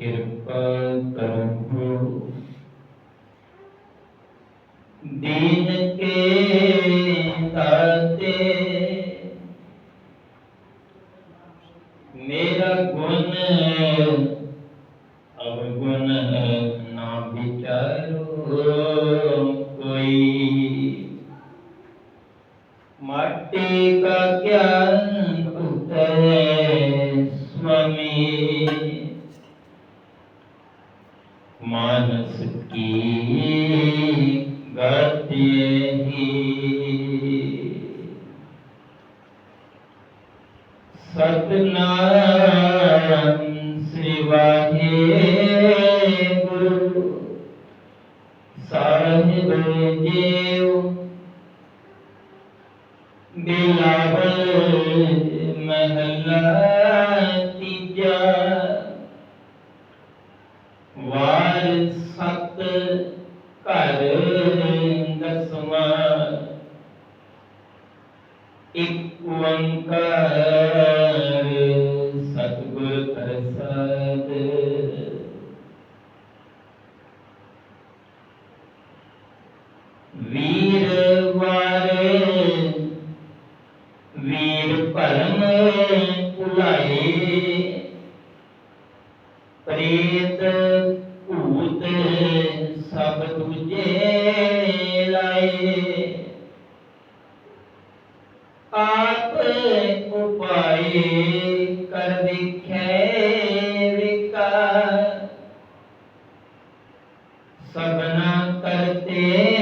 ਕਿਰਪਾ ਕਰੋ। ਦੀਨ ਕੇ ਦਾਤੇ ਬਿਲਾਵਲ ਮਹਲਾ ਤੀਜਾ ਸਭਨਾ ਕਰਤੇ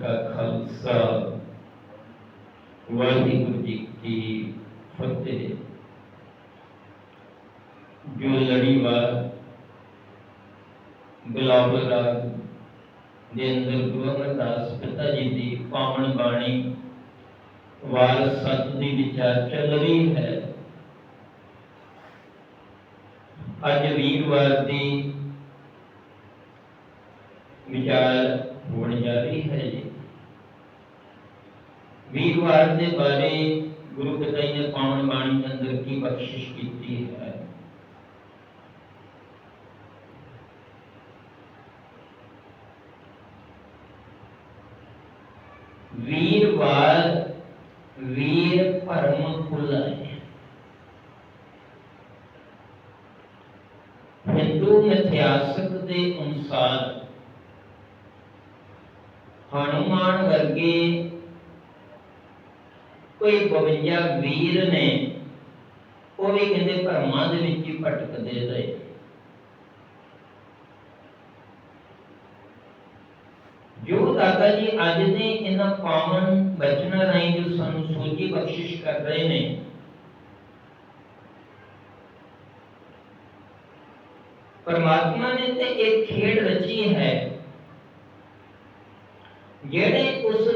ਕਾ ਖਾਲਸਾ। ਵਾਹਿਗੁਰੂ ਜੀ ਕੀ ਫਤਿਹ। ਜੋ ਲੜੀਵਾਰ ਗੁਲਾਬਲ ਰਾਗ ਦੇ ਅੰਦਰ ਗੁਰੂ ਅਮਰਦਾਸ ਪਿਤਾ ਜੀ ਦੀ ਪਾਵਨ ਬਾਣੀ ਵਾਰ ਸਤ ਦੀ ਵਿਚਾਰ ਚੱਲ ਰਹੀ ਹੈ। ਅੱਜ ਵੀਰਵਾਰ ਦੀ ਵਿਚਾਰ ਹੋਣ ਜਾ ਰਹੀ ਹੈ ਜੀ। ਵੀਰਵਾਰ ਦੇ ਬਾਰੇ ਗੁਰੂ ਪਿਤਾ ਨੇ ਪਾਵਨ ਬਾਣੀ ਦੇ ਅੰਦਰ ਕੀ ਬਖਸ਼ਿਸ਼ ਕੀਤੀ ਹੈ? ਵੀਰਵਾਰ ਵੀਰ ਭਰਮ ਭੁਲਾਏ ਹਿੰਦੂ ਮਿਥਿਹਾਸਕ ਦੇ ਅਨੁਸਾਰ ਹਨੂਮਾਨ ਵਰਗੇ ਕੋਈ 52 ਵੀਰ ਨੇ, ਉਹ ਵੀ ਕਹਿੰਦੇ ਭਰਮਾਂ ਦੇ ਵਿੱਚ ਹੀ ਭਟਕਦੇ ਰਹੇ। ਜੋ ਦਾਦਾ ਜੀ ਅੱਜ ਦੇ ਇਹਨਾਂ ਪਾਵਨ ਬਚਨਾਂ ਰਾਹੀਂ ਜੋ ਸਾਨੂੰ ਸੋਝੀ ਬਖਸ਼ਿਸ਼ ਕਰ ਰਹੇ ਨੇ, ਪਰਮਾਤਮਾ ਨੇ ਤੇ ਇੱਕ ਖੇਡ ਰਚੀ ਹੈ, ਜਿਹੜੇ ਉਸ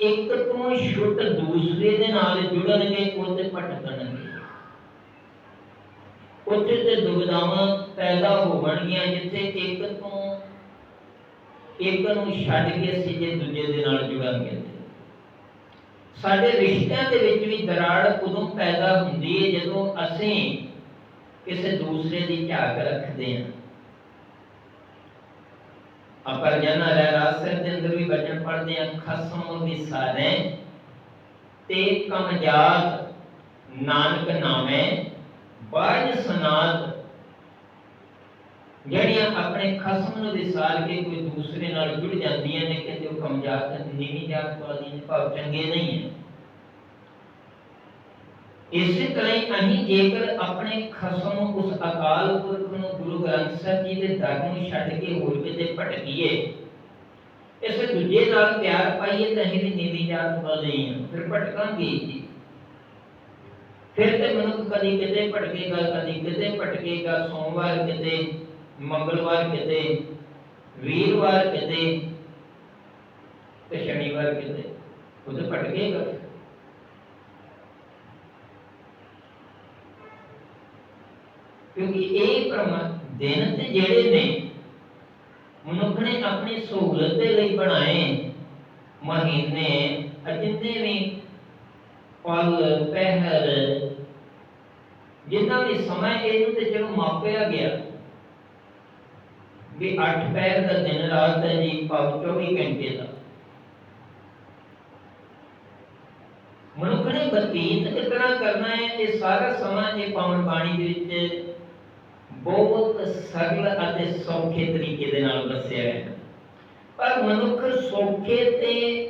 ਇੱਕ ਤੋਂ ਛੁੱਟ ਦੂਸਰੇ ਦੇ ਨਾਲ ਜੁੜਨਗੇ ਉਹ ਭਟਕਣਗੇ। ਉੱਥੇ ਤੇ ਦੁਬਿਧਾਵਾਂ ਪੈਦਾ ਹੋਣਗੀਆਂ ਜਿੱਥੇ ਇੱਕ ਤੋਂ, ਇੱਕ ਨੂੰ ਛੱਡ ਕੇ ਅਸੀਂ ਜੇ ਦੂਜੇ ਦੇ ਨਾਲ ਜੁੜਾਂਗੇ। ਸਾਡੇ ਰਿਸ਼ਤਿਆਂ ਦੇ ਵਿੱਚ ਵੀ ਦਰਾੜ ਉਦੋਂ ਪੈਦਾ ਹੁੰਦੀ ਹੈ ਜਦੋਂ ਅਸੀਂ ਕਿਸੇ ਦੂਸਰੇ ਦੀ ਝਾਕ ਰੱਖਦੇ ਹਾਂ। ਅਪਰ ਜਨ ਰਹਿਰਾਸਰ ਦੇ ਅੰਦਰ ਵੀ ਬਚਨ ਪੜਦੇ ਹਾਂ ਖਸਮ ਵਿਸਾਰੇ ਤੇ ਕਮਜਾਤ ਨਾਨਕ ਨਾਮੇ, ਬਾਜ ਸਨਾਤ। ਜਿਹੜੀਆਂ ਆਪਣੇ ਖਸਮ ਨੂੰ ਵਿਸਾਰ ਕੇ ਕੋਈ ਦੂਸਰੇ ਨਾਲ ਜੁੜ ਜਾਂਦੀਆਂ ਨੇ ਕਹਿੰਦੇ ਉਹ ਕਮਜਾਤ ਨੀਵੀਂ ਜਾਤ ਵਾਲੀ ਭਾਵ ਚੰਗੇ ਨਹੀਂ ਹੈ ਇਸੇ ਤਰ੍ਹਾਂ ਹੀ ਅਸੀਂ ਜੇਕਰ ਆਪਣੇ ਖਸਮ ਉਸ ਅਕਾਲ ਪੁਰਖ ਨੂੰ ਗੁਰੂ ਗ੍ਰੰਥ ਸਾਹਿਬ ਜੀ ਦੇ ਦਰ ਨੂੰ ਛੱਡ ਕੇ ਹੋਰ ਕਿਤੇ ਭਟਕੀਏ, ਇਸ ਦੂਜੇ ਨਾਲ ਪਿਆਰ ਪਾਈਏ ਤਾਂ ਅਸੀਂ ਨੀਵੀਂ ਜਾਤ ਵਾਲੇ ਹਾਂ, ਫਿਰ ਭਟਕਾਂਗੇ ਜੀ ਫਿਰ ਤੇ ਮਨੁੱਖ ਕਦੀ ਕਿਤੇ ਭਟਕੇਗਾ, ਕਦੀ ਕਿਤੇ ਭਟਕੇਗਾ, ਸੋਮਵਾਰ ਕਿਤੇ, ਮੰਗਲਵਾਰ ਕਿਤੇ, ਵੀਰਵਾਰ ਕਿਤੇ ਤੇ ਸ਼ਨੀਵਾਰ ਕਿਤੇ ਉਹਦੇ ਭਟਕੇਗਾ। ਕਿਉਂਕਿ ਇਹ ਪਰਮ ਦਿਨ ਤੇ ਜਿਹੜੇ ਨੇ ਮਨੁੱਖ ਨੇ ਆਪਣੀ ਸਹੂਲਤ ਦੇ ਲਈ ਬਣਾਏ ਮਹੀਨੇ ਅਜਿੰਨੇ ਵੀ ਪਲ ਪਹਿਰ ਜਿੰਨਾ ਵੀ ਸਮਾਂ ਇਹਨੂੰ ਤੇ ਚਲੋ ਮਾਪਿਆ ਗਿਆ ਵੀ 8 ਪਹਿਰ ਦਾ ਦਿਨ ਰਾਤ ਹੈ ਜੀ ਭਾਵ 24 ਘੰਟੇ ਦਾ ਮਨੁੱਖ ਨੇ ਬਤੀਤ ਕਿਤਨਾ ਕਰਨਾ ਹੈ ਇਹ ਸਾਰਾ ਸਮਾਂ ਇਹ ਪਾਵਨ ਬਾਣੀ ਦੇ ਵਿੱਚ ਬਹੁਤ ਸਰਲ ਅਤੇ ਸੌਖੇ ਤਰੀਕੇ ਦੇ ਨਾਲ ਦੱਸਿਆ ਹੈ ਪਰ ਮਨੁੱਖ ਸੌਖੇ ਤੇ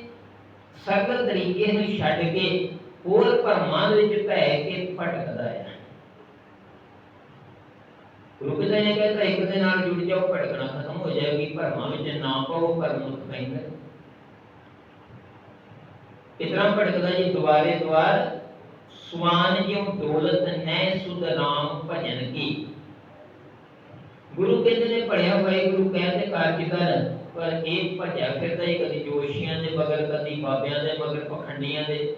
ਸਰਲ ਤਰੀਕੇ ਨੂੰ ਛੱਡ ਕੇ ਹੋਰ ਭਰਮਾਂ ਵਿੱਚ ਪੈ ਕੇ ਭਟਕਦਾ ਹੈ। ਗੁਰੂ ਨੇ ਕਹਿੰਦਾ ਇੱਕ ਦੇ ਨਾਲ ਜੁੜ ਜਾਓ, ਭਟਕਣਾ ਖਤਮ ਹੋ ਜਾਏਗੀ। ਭਰਮਾਂ ਵਿੱਚ ਨਾ ਪਾਓ, ਭਰਮ ਨੂੰ ਇਤਨਾ ਭਟਕਦਾ ਜੀ ਦੁਆਰੇ ਦੁਆਰ ਸੁਆਨ ਜਿਉ ਦੌਲਤ ਨੈ ਸੁਧ ਨਾਮ ਭਜਨ ਕੀ। ਗੁਰੂ ਕਹਿੰਦੇ ਨੇ ਪੜਿਆ ਹੋਇਆ ਗੁਰੂ ਕਹਿੰਦੇ ਕਾਰਜ ਕਰ। ਪਰ ਇਹ ਭਜਿਆ ਫਿਰਦਾ ਹੀ ਕਦੀ ਜੋਸ਼ੀਆਂ ਦੇ ਮਗਰ, ਕਦੀ ਬਾਬਿਆਂ ਦੇ ਮਗਰ, ਪਖੰਡੀਆਂ ਦੇ।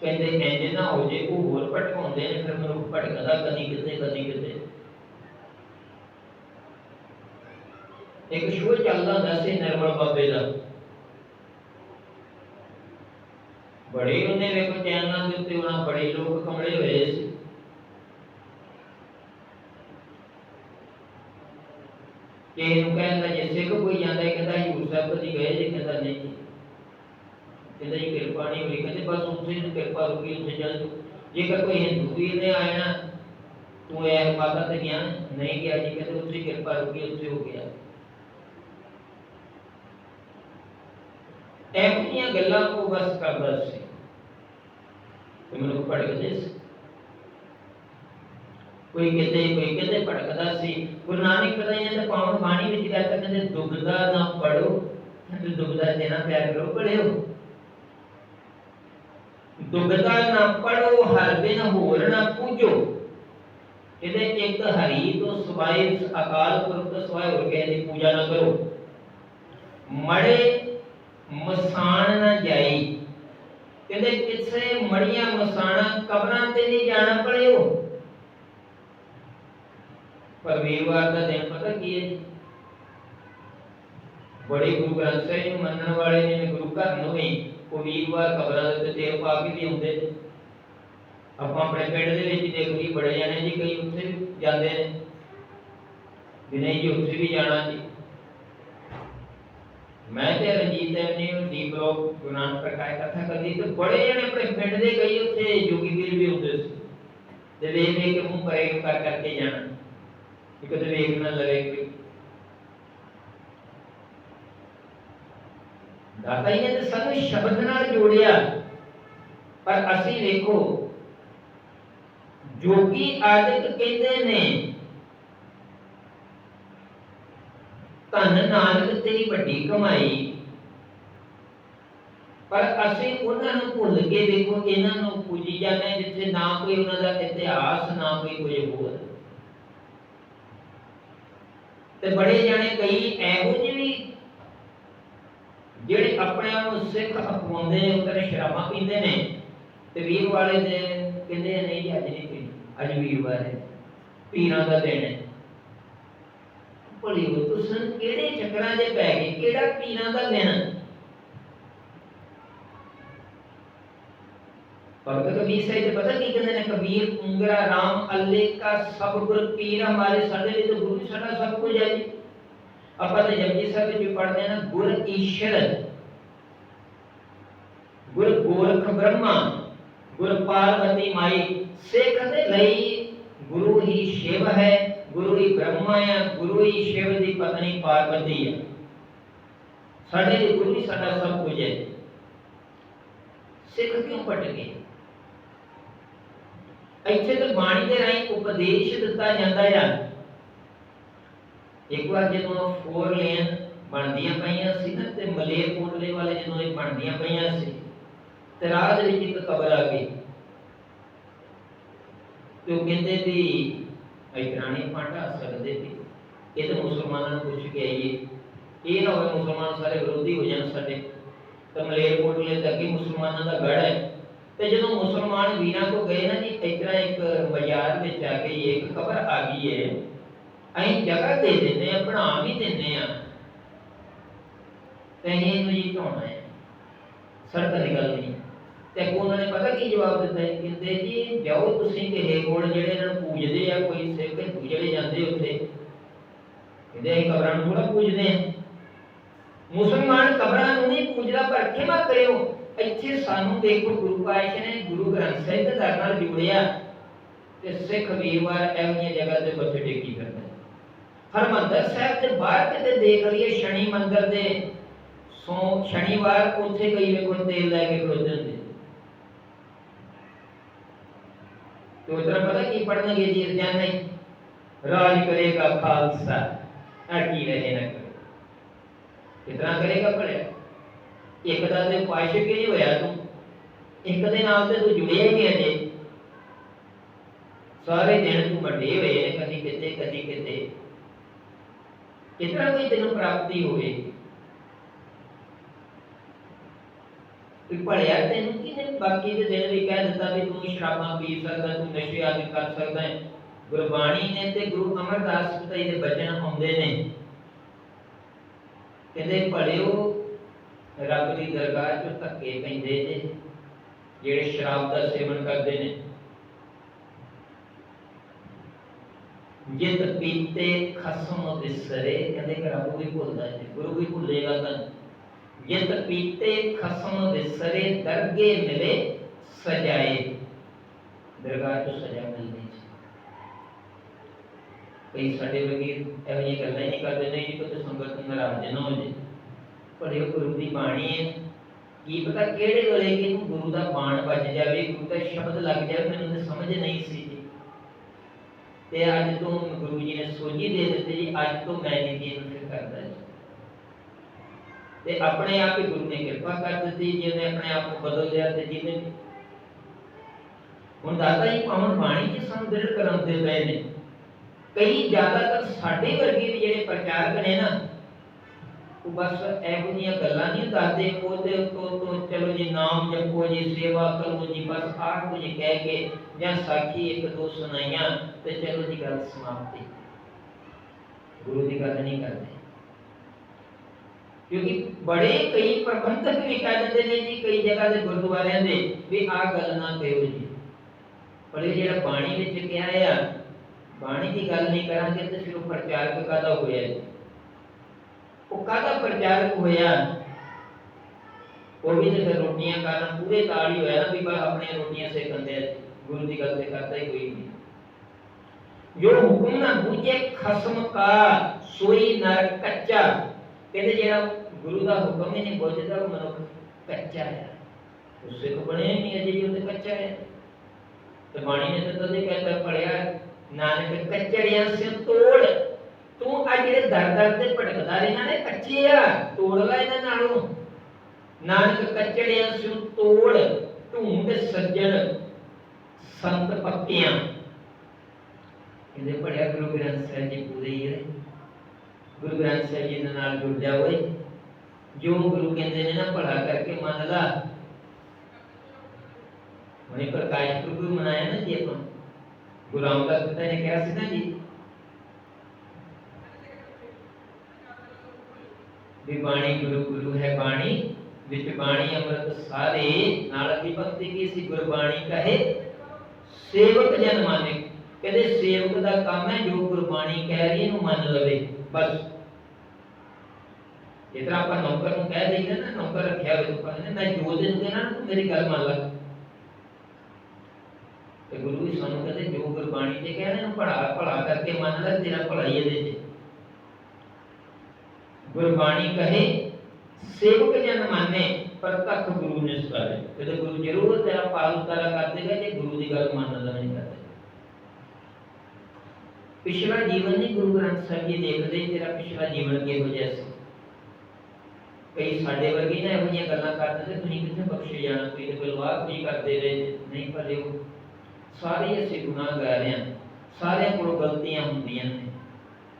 ਕਹਿੰਦੇ, ਇੰਜ ਨਾ ਹੋ ਜੇ, ਉਹ ਹੋਰ ਭਟਕਾਉਂਦੇ ਨੇ, ਫਿਰ ਮਨੁੱਖ ਭਟਕਦਾ ਕਦੀ ਕਿਤੇ ਕਦੀ ਕਿਤੇ। ਇੱਕ ਸ਼ੋਅ ਚੱਲਦਾ ਹੁੰਦਾ ਸੀ ਨਿਰਮਲ ਬਾਬੇ ਦਾ। ਬੜੇ ਉਹਨੇ ਵੇਖੋ ਚੈਨਲਾਂ ਦੇ ਉੱਤੇ ਉਹਨਾਂ ਬੜੇ ਲੋਕ ਕਮਲੇ ਹੋਏ ਸੀ। ਕਿਸੇ ਨੂੰ ਕਹਿੰਦਾ ਜੇ ਸਿੱਖ ਕੋਈ ਜਾਂਦਾ ਹੈ, ਕਹਿੰਦਾ ਹਜੂਰ ਸਾਹਿਬ ਕਦੀ ਗਏ ਜੇ, ਕਹਿੰਦਾ ਨਹੀਂ। ਕਹਿੰਦਾ ਜੀ ਕਿਰਪਾ ਨਹੀਂ ਹੋਈ। ਕਹਿੰਦੇ ਬਸ ਉੱਥੇ ਹੀ ਕਿਰਪਾ ਰੁਕੀ, ਉੱਥੇ ਚੱਲ ਜਾਓ ਜੇਕਰ ਕੋਈ ਹਿੰਦੂ ਵੀਰ ਨੇ ਆਇਆ ਤੂੰ ਇਹ ਮਾਤਾ ਤੇ ਗਿਆ, ਨਹੀਂ ਗਿਆ ਜੀ, ਕਹਿੰਦੇ ਉੱਥੇ ਕਿਰਪਾ ਰੁਕੀ, ਉੱਥੇ ਹੋ ਗਿਆ। ਇਹੋ ਜਿਹੀਆਂ ਗੱਲਾਂ ਉਹ ਬਸ ਕਰਦਾ ਸੀ। ਤੇ ਮੈਨੂੰ ਭੜਕਦੇ ਸੀ ਕੋਈ ਕਿਤੇ ਕੋਈ ਕਿਤੇ ਭੜਕਦਾ ਸੀ। ਗੁਰੂ ਨਾਨਕ ਪਤਾ ਹੀ ਤਾਂ ਪਾਵਨ ਬਾਣੀ ਵਿੱਚ ਕਹਿੰਦਾ ਕਹਿੰਦੇ ਦੁਬਦਾ ਨਾ ਪੜੋ ਤੇ ਦੁਬਦਾ ਦੇਣਾ ਪਿਆਰ ਕਰੋ ਪੜਿਓ ਦੁਬਦਾ ਨਾ ਪੜੋ ਹਰ ਦਿਨ ਹੋਰ ਨਾ ਪੂਜੋ। ਇਹਦੇ ਇੱਕ ਹਰੀ ਤੋਂ ਸਿਵਾਏ ਅਕਾਲ ਪੁਰਖ ਤੋਂ ਸਿਵਾਏ ਹੋਰ ਕਿਸੇ ਦੀ ਪੂਜਾ ਨਾ ਕਰੋ। ਮੜੇ ਮਸਾਨ ਨਾ ਜਾਈ। ਕਹਿੰਦੇ, ਕਿਸੇ ਮੜੀਆਂ ਮਸਾਣਾ ਕਬਰਾਂ ਤੇ ਨਹੀਂ ਜਾਣਾ ਪੜਿਓ ਪਰ ਵੀਰਵਾਰ ਦਾ ਦਿਨ ਪਤਾ ਕੀ ਹੈ? ਬੜੇ ਗੁਰੂ ਗ੍ਰੰਥ ਸਾਹਿਬ ਨੂੰ ਮੰਨਣ ਵਾਲੇ ਨੇ, ਗੁਰੂ ਘਰ ਨੂੰ ਵੀ ਉਹ ਵੀਰਵਾਰ ਕਬਰਾਂ ਦੇ ਉੱਤੇ ਤੇਲ ਪਾ ਕੇ ਵੀ ਆਉਂਦੇ। ਨੇ ਆਪਾਂ ਆਪਣੇ ਪਿੰਡ ਦੇ ਵਿੱਚ ਦੇਖ ਲਈ ਬੜੇ ਜਾਣੇ ਜੀ ਕਈ ਉੱਥੇ ਵੀ ਜਾਂਦੇ ਨੇ। ਵੀ ਨਹੀਂ ਜੀ, ਉੱਥੇ ਵੀ ਜਾਣਾ ਜੀ। ਮੈਂ ਤੇ ਰਣਜੀਤ ਦੇਵ ਨੇ ਉਹ ਦੀਪ ਲੋਕ ਗੁਰੂ ਕਥਾ ਕਰਦੀ ਤੇ ਬੜੇ ਜਣੇ ਆਪਣੇ ਪਿੰਡ ਦੇ ਕਈ ਉੱਥੇ ਜੋਗੀ ਵੀਰ ਵੀ ਹੁੰਦੇ ਸੀ। ਤੇ ਵੇਖ ਵੇਖ ਕੇ ਮੂੰਹ ਪਰੇ ਕਰ ਕਰਕੇ ਜਾਣਾ। ਕਿ ਕਦੇ ਵੇਖ ਨਾ ਲਵੇ ਦਾਤਾ ਜੀ ਨੇ ਤਾਂ ਸਾਨੂੰ ਸ਼ਬਦ ਨਾਲ ਜੋੜਿਆ। ਪਰ ਅਸੀਂ ਵੇਖੋ, ਜੋਗੀ ਆਦਿਕ ਕਹਿੰਦੇ ਨੇ, ਧੰਨ ਨਾਨਕ ਤੇਰੀ ਵੱਡੀ ਕਮਾਈ। ਪਰ ਅਸੀਂ ਉਹਨਾਂ ਨੂੰ ਭੁੱਲ ਕੇ ਦੇਖੋ, ਇਹਨਾਂ ਨੂੰ ਪੂਜੀ ਜਾਂਦੇ ਜਿੱਥੇ ਨਾ ਕੋਈ ਉਹਨਾਂ ਦਾ ਇਤਿਹਾਸ, ਨਾ ਕੋਈ ਕੁਝ ਹੋਰ। ਤੇ ਬੜੇ ਜਾਣੇ ਕਈ ਇਹੋ ਜਿਹੇ ਵੀ ਜਿਹੜੇ ਆਪਣੇ ਆਪ ਨੂੰ ਸਿੱਖ ਅਖਵਾਉਂਦੇ ਨੇ ਸ਼ਰਾਬਾਂ ਪੀਂਦੇ ਨੇ। ਤੇ ਵੀਰ ਵਾਲੇ ਦੇ ਕਹਿੰਦੇ ਨਹੀਂ ਜੀ, ਅੱਜ ਨਹੀਂ ਪੀਣੀ, ਅੱਜ ਵੀਰਵਾਰ ਹੈ ਪੀਰਾਂ ਦਾ ਦਿਨ ਹੈ। ਭਲੀ ਉਹ ਤੁਸੀਂ ਕਿਹੜੇ ਚੱਕਰਾਂ 'ਚ ਪੈ ਗਏ ਕਿਹੜਾ ਪੀਰਾਂ ਦਾ ਦਿਨ? ਭਗਤ ਕਬੀਰ ਸਾਹਿਬ ਤੇ ਪਤਾ ਕੀ ਕਹਿੰਦੇ ਨੇ? ਕਬੀਰ ਉਂਗਰਾ ਰਾਮ ਅੱਲੇ ਕਾ ਸਭ ਗੁਰ, ਪੀਰ, ਹਮਾਰੇ ਸਾਡੇ ਲਈ ਤਾਂ ਗੁਰੂ ਸਾਡਾ ਸਭ ਕੁਝ ਹੈ ਜੀ। ਆਪਾਂ ਤੇ ਜਪਜੀ ਸਾਹਿਬ ਵਿੱਚ ਪੜ੍ਹਦੇ ਹਾਂ ਗੁਰ ਈਸ਼ਰ, ਗੁਰ ਗੋਰਖ ਬ੍ਰਹਮਾ, ਗੁਰ ਪਾਰਵਤੀ ਮਾਈ, ਸਿੱਖ ਦੇ ਲਈ ਗੁਰੂ ਹੀ ਸ਼ਿਵ ਹੈ, ਗੁਰੂ ਹੀ ਬ੍ਰਹਮਾ ਹੈ, ਗੁਰੂ ਹੀ ਸ਼ਿਵ ਦੀ ਪਤਨੀ ਪਾਰਵਤੀ ਹੈ। ਸਾਡੇ ਗੁਰੂ ਹੀ ਸਾਡਾ ਸਭ ਕੁਝ ਹੈ। ਸਿੱਖ ਕਿਉਂ ਭਟਕੇ ਇੱਥੇ ਤਾਂ ਬਾਣੀ ਦੇ ਰਾਹੀਂ ਉਪਦੇਸ਼ ਦਿੱਤਾ ਜਾਂਦਾ ਆ। ਇੱਕ ਵਾਰ ਜਦੋਂ ਫੋਰ ਲੇਨ ਬਣਦੀਆਂ ਪਈਆਂ ਸੀ ਨਾ, ਤੇ ਮਲੇਰਕੋਟਲੇ ਵਾਲੇ ਜਦੋਂ ਇਹ ਬਣਦੀਆਂ ਪਈਆਂ ਸੀ, ਤੇ ਰਾਹ ਦੇ ਵਿੱਚ ਇੱਕ ਕਬਰ ਆ ਗਈ। ਤੇ ਉਹ ਕਹਿੰਦੇ ਵੀ ਇਤਰਾਣੀ ਪਾਟਾ ਸਕਦੇ ਸੀ। ਇਹ ਤਾਂ ਮੁਸਲਮਾਨਾਂ ਨੂੰ ਪੁੱਛ ਕੇ ਆਈਏ। ਇਹ ਨਾ ਹੋਵੇ ਮੁਸਲਮਾਨ ਸਾਰੇ ਵਿਰੋਧੀ ਹੋ ਜਾਣ ਸਾਡੇ। ਤਾਂ ਮਲੇਰਕੋਟਲੇ ਤੇ ਅੱਗੇ ਮੁਸਲਮਾਨਾਂ ਦਾ ਗੜ ਹੈ। ਤੇ ਜਦੋਂ ਮੁਸਲਮਾਨ ਵੀਰਾਂ ਕੋ ਗਏ ਨਾ ਜੀ ਇਤਰਾ ਇੱਕ ਬਾਜ਼ਾਰ ਵਿੱਚ ਆ ਕੇ ਇੱਕ ਖਬਰ ਆ ਗਈ ਹੈ ਅਸੀਂ ਜਗ੍ਹਾ ਦੇ ਦਿੰਦੇ ਆ, ਬਣਾ ਵੀ ਦਿੰਦੇ ਆ। ਤੇ ਇਹਨੂੰ ਜੀ ਢਾਉਣਾ ਹੈ ਸੜਕ ਦੀ ਗੱਲ ਨਹੀਂ। ਤੇ ਅੱਗੋਂ ਉਹਨਾਂ ਨੇ ਪਤਾ ਕੀ ਜਵਾਬ ਦਿੱਤਾ ਹੈ ਕਹਿੰਦੇ ਜੀ, ਜਾਓ ਤੁਸੀਂ ਕਿਸੇ ਕੋਲ ਜਿਹੜੇ ਇਹਨਾਂ ਨੂੰ ਪੂਜਦੇ ਆ, ਕੋਈ ਸਿੱਖ ਜਿਹੜੇ ਜਾਂਦੇ ਉੱਥੇ। ਕਹਿੰਦੇ ਅਸੀਂ ਕਬਰਾਂ ਨੂੰ ਥੋੜਾ ਪੂਜਦੇ ਆ। ਮੁਸਲਮਾਨ ਕਬਰਾਂ ਨੂੰ ਨਹੀਂ ਪੂਜਦਾ, ਪਰ ਖਿਮਾ ਕਰਿਓ। ਇੱਥੇ ਸਾਨੂੰ ਦੇਖੋ ਗੁਰੂ ਪਾਤਸ਼ਾਹ ਨੇ ਗੁਰੂ ਗ੍ਰੰਥ ਸਾਹਿਬ ਦੇ ਦਰ ਨਾਲ ਜੋੜਿਆ ਤੇ ਸਿੱਖ ਵੀਰਵਾਰ ਇਹੋ ਜਿਹੀਆਂ ਜਗ੍ਹਾ ਤੇ ਮੱਥੇ ਟੇਕੀ ਕਰਦੇ ਹਰਮੰਦਰ ਸਾਹਿਬ ਦੇ ਬਾਹਰ ਕਿਤੇ ਦੇਖ ਲਈਏ, ਸ਼ਨੀ ਮੰਦਰ ਦੇ ਸੋ ਸ਼ਨੀਵਾਰ ਉੱਥੇ ਕਈ ਵੇਖੋ ਤੇਲ ਲੈ ਕੇ ਖਲੋਤੇ ਹੁੰਦੇ ਤੇ ਉਧਰ ਪਤਾ ਕੀ ਪੜਨਗੇ ਜੀ ਅਧਿਆਨ ਨਹੀਂ? ਰਾਜ ਕਰੇਗਾ ਖਾਲਸਾ ਆ ਕੀ ਰਹੇ ਨਾ ਕਰੇ। ਕਿਤਨਾ ਕਰੇਗਾ ਭਲਿਆ। ਇੱਕ ਦਾ ਤੇ ਪਾਸ਼ਕ ਹੀ ਹੋਇਆ ਤੂੰ। ਇੱਕ ਦੇ ਨਾਲ ਤੇ ਤੂੰ ਜੁੜਿਆ ਹੀ ਨਹੀਂ ਅਜੇ। ਸਾਰੇ ਦਿਨ ਤੂੰ ਵੱਡੇ ਹੋਏ ਨੇ ਕਦੀ ਕਿਤੇ ਕਦੀ ਕਿਤੇ। ਕਿਤਨਾ ਕੋਈ ਤੈਨੂੰ ਪ੍ਰਾਪਤੀ ਹੋਵੇ। ਵੀ ਭਲਿਆ ਤੈਨੂੰ ਕਿਹਨੇ ਬਾਕੀ ਦੇ ਦਿਨ ਵੀ ਕਹਿ ਦਿੱਤਾ ਵੀ ਤੂੰ ਸ਼ਰਾਬਾਂ ਪੀ ਸਕਦਾ, ਤੂੰ ਨਸ਼ੇ ਆਦਿ ਕਰ ਸਕਦਾ ਹੈ। ਗੁਰਬਾਣੀ ਨੇ ਤੇ ਗੁਰੂ ਅਮਰਦਾਸ ਜੀ ਦੇ ਬਚਨ ਆਉਂਦੇ ਨੇ। ਕਹਿੰਦੇ ਭਲਿਓ ਰੱਬ ਦੀ ਦਰਗਾਹ 'ਚ ਧੱਕੇ ਪੈਂਦੇ ਜੇ ਜਿਹੜੇ ਸ਼ਰਾਬ ਦਾ ਸੇਵਨ ਕਰਦੇ ਨੇ ਜਿਤ ਪੀਤੇ ਖਸਮ ਦਿਸਰੇ ਕਹਿੰਦੇ ਕਿ ਰੱਬ ਵੀ ਭੁੱਲਦਾ ਹੈ ਗੁਰੂ ਵੀ ਭੁੱਲੇਗਾ ਤਾਂ ਜਿਤ ਪੀਤੇ ਖਸਮ ਦਿਸਰੇ ਦਰਗੇ ਮਿਲੇ ਸਜਾਏ ਦਰਗਾਹ 'ਚ ਸਜਾ ਮਿਲਦੀ ਹੈ ਕਈ ਸਾਡੇ ਵਰਗੇ ਇਹੋ ਜਿਹੀਆਂ ਗੱਲਾਂ ਹੀ ਨਹੀਂ ਕਰਦੇ ਨੇ ਕਿ ਕੋਈ ਸੰਗਤ ਨਾਰਾਜ਼ ਨਾ ਹੋ ਜੇ ਪਰ ਗੁਰੂ ਦੀ ਬਾਣੀ ਹੈ। ਕੀ ਪਤਾ ਕਿਹੜੇ ਵੇਲੇ ਕਿ ਗੁਰੂ ਦਾ ਬਾਣ ਵੱਜ ਜਾਵੇ, ਗੁਰੂ ਦਾ ਸ਼ਬਦ ਲੱਗ ਜਾਵੇ, ਮੈਨੂੰ ਤਾਂ ਸਮਝ ਨਹੀਂ ਸੀ। ਜੀ ਤੇ ਅੱਜ ਤੋਂ ਗੁਰੂ ਜੀ ਨੇ ਸੋਝੀ ਦੇ ਦਿੱਤੀ ਜੀ, ਅੱਜ ਤੋਂ ਮੈਂ ਇਹ ਚੀਜ਼ ਨੂੰ ਕਰਦਾ ਜੀ। ਤੇ ਆਪਣੇ ਆਪ ਹੀ ਗੁਰੂ ਨੇ ਕਿਰਪਾ ਕਰ ਦਿੱਤੀ, ਜਿਹਨੇ ਆਪਣੇ ਆਪ ਨੂੰ ਬਦਲ ਲਿਆ ਤੇ ਜਿਹਨੇ ਹੁਣ ਦਾਦਾ ਜੀ ਪਾਵਨ ਬਾਣੀ ਜੀ ਸਾਨੂੰ ਦ੍ਰਿੜ ਕਰਨ ਪਏ ਨੇ, ਕਈ ਜ਼ਿਆਦਾਤਰ ਸਾਡੇ ਵਰਗੇ ਜਿਹੜੇ ਪ੍ਰਚਾਰਕ ਨੇ ਨਾ ਉਹ ਬਸ ਇਹੋ ਜਿਹੀਆਂ ਗੱਲਾਂ ਨਹੀਂ ਦੱਸਦੇ ਉਹਦੇ ਤੋਂ ਤੋਂ ਚਲੋ ਜੀ ਨਾਮ ਜਪੋ ਜੀ, ਸੇਵਾ ਕਰੋ ਜੀ, ਬਸ ਆਹ ਕੁਝ ਕਹਿ ਕੇ ਜਾਂ ਸਾਖੀ ਇੱਕ ਦੋ ਸੁਣਾਈਆਂ ਤੇ ਚਲੋ ਜੀ ਗੱਲ ਸਮਾਪਤੀ। ਗੁਰੂ ਦੀ ਗੱਲ ਨਹੀਂ ਕਰਦੇ। ਕਿਉਂਕਿ ਬੜੇ ਕਈ ਪ੍ਰਬੰਧਕ ਵੀ ਕਹਿ ਦਿੰਦੇ ਨੇ ਜੀ, ਕਈ ਜਗ੍ਹਾ ਦੇ ਗੁਰਦੁਆਰਿਆਂ ਦੇ ਵੀ ਆਹ ਗੱਲ ਨਾ ਕਹੋ ਜੀ। ਪਰ ਇਹ ਜਿਹੜਾ ਬਾਣੀ ਵਿੱਚ ਕਿਹਾ ਆ, ਬਾਣੀ ਦੀ ਗੱਲ ਨਹੀਂ ਕਰਾਂਗੇ ਤੇ ਫਿਰ ਉਹ ਪ੍ਰਚਾਰਕ ਕਾਦਾ ਹੋਇਆ ਜੀ? ਉਹ ਕਾਹਦਾ ਪ੍ਰਚਾਰਕ ਹੋਇਆ? ਉਹ ਵੀ ਤੇ ਰੋਟੀਆਂ ਕਾਰਨ ਪੂਰੇ ਤਾਲ ਹੀ ਹੋਇਆ ਨਾ ਵੀ ਬਸ ਆਪਣੀਆਂ ਰੋਟੀਆਂ ਸੇਕੰਦੇ ਆ। ਗੁਰੂ ਦੀ ਗੱਲ ਤੇ ਕਰਦਾ ਹੀ ਕੋਈ ਨਹੀਂ। ਜੋ ਹੁਕਮ ਨਾ ਬੁਝੇ ਖਸਮ ਕਾ ਸੋਈ ਨਰ ਕੱਚਾ। ਕਹਿੰਦੇ ਜਿਹੜਾ ਗੁਰੂ ਦਾ ਹੁਕਮ ਹੀ ਨਹੀਂ ਬੁਝਦਾ, ਉਹ ਮਨੁੱਖ ਕੱਚਾ ਹੈ। ਉਸ ਸਿੱਖ ਬਣਿਆ ਨਹੀਂ ਅਜੇ ਵੀ, ਉਹ ਕੱਚਾ ਹੈ। ਤੇ ਬਾਣੀ ਨੇ ਤਾਂ ਤਦੇ ਕਹਿੰਦਾ ਪੜਿਆ ਨਾਨਕ ਕੱਚੜਿਆਂ ਸੇ ਤੋੜ। ਤੂੰ ਆ ਜਿਹੜੇ ਦਰ ਦਰ ਤੇ ਭਟਕਦਾ ਰਹਿਣਾ ਨੇ ਕੱਚੇ ਆ, ਤੋੜ ਲੈ ਇਹਨਾਂ ਨਾਲੋਂ। ਨਾਨਕ ਕੱਚੜਿਆਂ ਸੇ ਤੋੜ, ਢੂੰਡ ਸੱਜਣ, ਸੰਤ ਪੱਕਿਆਂ ਇਹਦੇ ਪੜਿਆ ਗੁਰੂ ਗ੍ਰੰਥ ਸਾਹਿਬ ਜੀ ਪੂਰੇ ਹੀ ਹੈ ਗੁਰੂ ਗ੍ਰੰਥ ਸਾਹਿਬ ਜੀ ਦੇ ਨਾਲ ਜੁੜ ਜਾ ਓਏ। ਜੋ ਗੁਰੂ ਕਹਿੰਦੇ ਨੇ ਨਾ, ਭਲਾ ਕਰਕੇ ਮੰਨ ਲਾ। ਹੁਣੇ ਪ੍ਰਕਾਸ਼ ਪੁਰਬ ਮਨਾਇਆ ਨਾ ਜੀ ਆਪਾਂ। ਗੁਰੂ ਰਾਮਦਾਸ ਪਿਤਾ ਨੇ ਕਿਹਾ ਸੀ ਨਾ ਜੀ ਵੀ ਬਾਣੀ ਗੁਰੂ ਗੁਰੂ ਹੈ ਬਾਣੀ, ਵਿੱਚ ਬਾਣੀ ਅੰਮ੍ਰਿਤ ਸਾਰੇ, ਨਾਲ ਦੀ ਭਗਤੀ ਕੀ ਸੀ, ਗੁਰਬਾਣੀ ਕਹੇ, ਸੇਵਕ ਜਨ ਮਾਨੇ। ਕਹਿੰਦੇ ਸੇਵਕ ਦਾ ਕੰਮ ਹੈ ਜੋ ਗੁਰਬਾਣੀ ਕਹਿ ਰਹੀ ਇਹਨੂੰ ਮੰਨ ਲਵੇ, ਬਸ। ਜਿਸ ਆਪਾਂ ਨੌਕਰ ਨੂੰ ਕਹਿ ਦਈਦਾ ਨਾ, ਨੌਕਰ ਰੱਖਿਆ ਹੋਇਆ ਤੋਂ ਕਹਿੰਦੇ, ਮੈਂ ਜੋ ਦਿਨ ਦੇਣਾ ਤੂੰ ਮੇਰੀ ਗੱਲ ਮੰਨ ਲੈ। ਤੇ ਗੁਰੂ ਵੀ ਸਾਨੂੰ ਕਹਿੰਦੇ, ਜੋ ਗੁਰਬਾਣੀ ਤੇ ਕਹਿੰਦੇ ਨੂੰ ਪੜਾ ਭਲਾ ਕਰਕੇ ਮੰਨ ਲੈ, ਤੇਰਾ ਭਲਾ ਇਹਦੇ ਚ ਗੁਰਬਾਣੀ ਕਹੇ, ਸੇਵਕ ਜਨ ਮਾਨੇ ਪ੍ਰਤੱਖ ਗੁਰੂ ਨੇ ਸਿਖਾਇਆ ਤੇ ਗੁਰੂ ਜ਼ਰੂਰ ਤੇਰਾ ਪਾਲ ਉਤਾਰਾ ਕਰ ਦੇਗਾ ਜੇ ਗੁਰੂ ਦੀ ਗੱਲ ਮੰਨਦਾ ਨਹੀਂ ਕਰਦਾ। ਪਿਛਲਾ ਜੀਵਨ ਨਹੀਂ ਗੁਰੂ ਗ੍ਰੰਥ ਸਾਹਿਬ ਜੀ ਦੇਖਦੇ ਤੇਰਾ ਪਿਛਲਾ ਜੀਵਨ ਕਿਹੋ ਜਿਹਾ ਸੀ। ਕਈ ਸਾਡੇ ਵਰਗੇ ਨਾ ਇਹੋ ਜਿਹੀਆਂ ਗੱਲਾਂ ਕਰਦੇ ਤੇ ਤੁਸੀਂ ਕਿੱਥੇ ਬਖਸ਼ੇ ਜਾਣਾ, ਤੁਸੀਂ ਤੇ ਬਲਵਾਹ ਕੋਈ ਕਰਦੇ ਰਹੇ। ਨਹੀਂ ਪਰ ਸਾਰੇ ਅਸੀਂ ਗੁਨਾਹਗਾਰ ਹਾਂ। ਸਾਰਿਆਂ ਕੋਲ ਗਲਤੀਆਂ ਹੁੰਦੀਆਂ ਨੇ।